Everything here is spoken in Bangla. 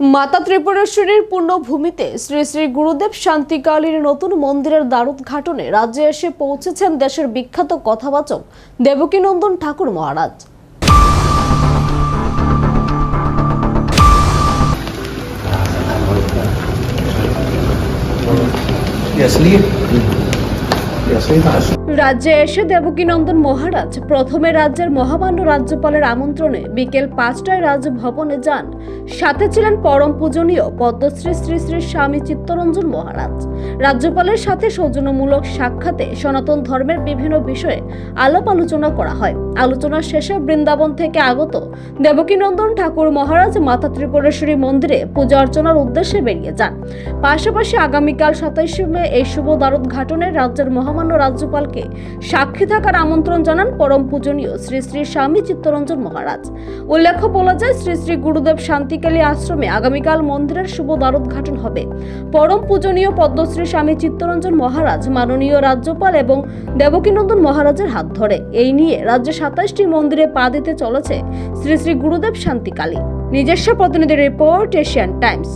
মাতা ত্রিপুরেশ্বরীর পূর্ণভূমিতে শ্রী শ্রী গুরুদেব শান্তিকালীর নতুন মন্দিরের দ্বারোদ্ঘাটনে রাজ্যে এসে পৌঁছেছেন দেশের বিখ্যাত কথাবাচক দেবকীনন্দন ঠাকুর মহারাজ। Yes, Yes, রাজ্যে এসে দেবকীনন্দন মহারাজ প্রথমে রাজ্যের মহামান্য রাজ্যপালের আমন্ত্রণে বিকেল পাঁচটায় রাজভবনে যান। সাথে ছিলেন পরম পূজনীয় পদ্মশ্রী শ্রী শ্রী স্বামী চিত্তরঞ্জন মহারাজ। রাজ্যপালের সাথে সৌজন্যমূলক সাক্ষাতে সনাতন ধর্মের বিভিন্ন বিষয়ে আলাপ আলোচনা করা হয়। আলোচনার শেষে বৃন্দাবন থেকে আগত দেবকীনন্দন ঠাকুর মহারাজ মাতা ত্রিপুরেশ্বরী মন্দিরে পূজা অর্চনার উদ্দেশ্যে বেরিয়ে যান। পাশাপাশি আগামীকাল সাতাইশে মে এই শুভ দ্বারোদ্ঘাটনে রাজ্যের মহামান্য রাজ্যপালকে সাক্ষী থাকার আমন্ত্রণ জানান পরম পূজনীয় শ্রী শ্রী স্বামী চিত্তরঞ্জন মহারাজ। উল্লেখ্য বলা যায়, শ্রী শ্রী গুরুদেব শান্তিকালী আশ্রমে আগামীকাল মন্দিরের শুভ দ্বারোদ্ঘাটন হবে। পরম পূজনীয় পদ্মশ্রী স্বামী চিত্তরঞ্জন মহারাজ মাননীয় রাজ্যপাল এবং দেবকীনন্দন মহারাজের হাত ধরে। এই নিয়ে রাজ্যে সাতাশটি মন্দিরে পা দিতে চলেছে শ্রী শ্রী গুরুদেব শান্তিকালী। নিজস্ব প্রতিনিধি রিপোর্ট এশিয়ান টাইমস।